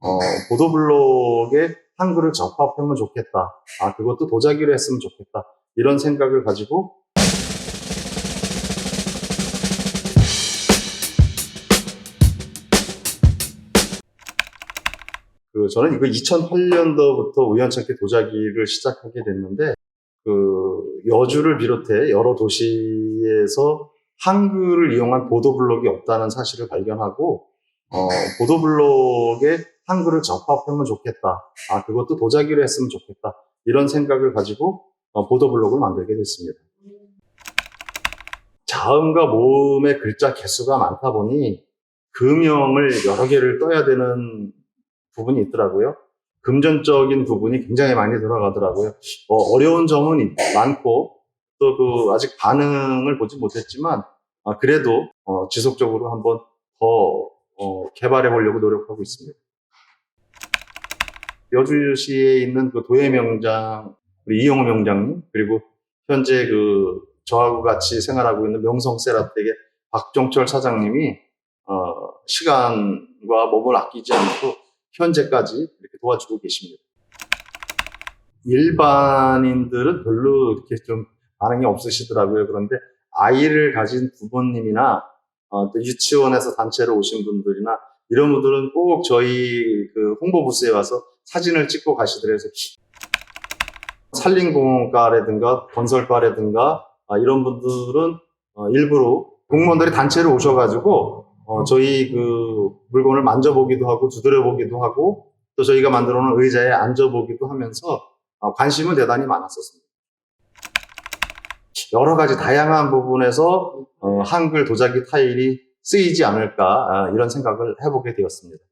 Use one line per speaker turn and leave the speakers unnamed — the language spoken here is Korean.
어, 보도블록에 한글을 접합하면 좋겠다. 아, 그것도 도자기로 했으면 좋겠다. 이런 생각을 가지고 그 저는 이거 2008년도부터 우연찮게 도자기를 시작하게 됐는데 그 여주를 비롯해 여러 도시에서 한글을 이용한 보도블록이 없다는 사실을 발견하고 어, 보도블록에 한글을 접합하면 좋겠다. 아 그것도 도자기로 했으면 좋겠다. 이런 생각을 가지고 어, 보도블록을 만들게 됐습니다. 자음과 모음의 글자 개수가 많다 보니 금형을 여러 개를 떠야 되는 부분이 있더라고요. 금전적인 부분이 굉장히 많이 들어가더라고요. 어, 려운 점은 있- 많고 또 그 아직 반응을 보지 못했지만 아, 그래도 어, 지속적으로 한번 더 어, 개발해 보려고 노력하고 있습니다. 여주시에 있는 그 도예 명장 우리 이용호 명장님 그리고 현재 그 저하고 같이 생활하고 있는 명성 세라텍의 박종철 사장님이 어, 시간과 몸을 아끼지 않고 현재까지 이렇게 도와주고 계십니다. 일반인들은 별로 이렇게 좀 반응이 없으시더라고요. 그런데 아이를 가진 부모님이나 어, 또 유치원에서 단체로 오신 분들이나 이런 분들은 꼭 저희 그 홍보 부스에 와서 사진을 찍고 가시더라고요. 그래서 산림공원과라든가 건설과라든가 아, 이런 분들은 어, 일부러 공무원들이 단체로 오셔가지고 어, 저희 그 물건을 만져보기도 하고 두드려보기도 하고 또 저희가 만들어 놓은 의자에 앉아보기도 하면서 어, 관심은 대단히 많았었습니다. 여러 가지 다양한 부분에서 어, 한글 도자기 타일이 쓰이지 않을까 아, 이런 생각을 해보게 되었습니다.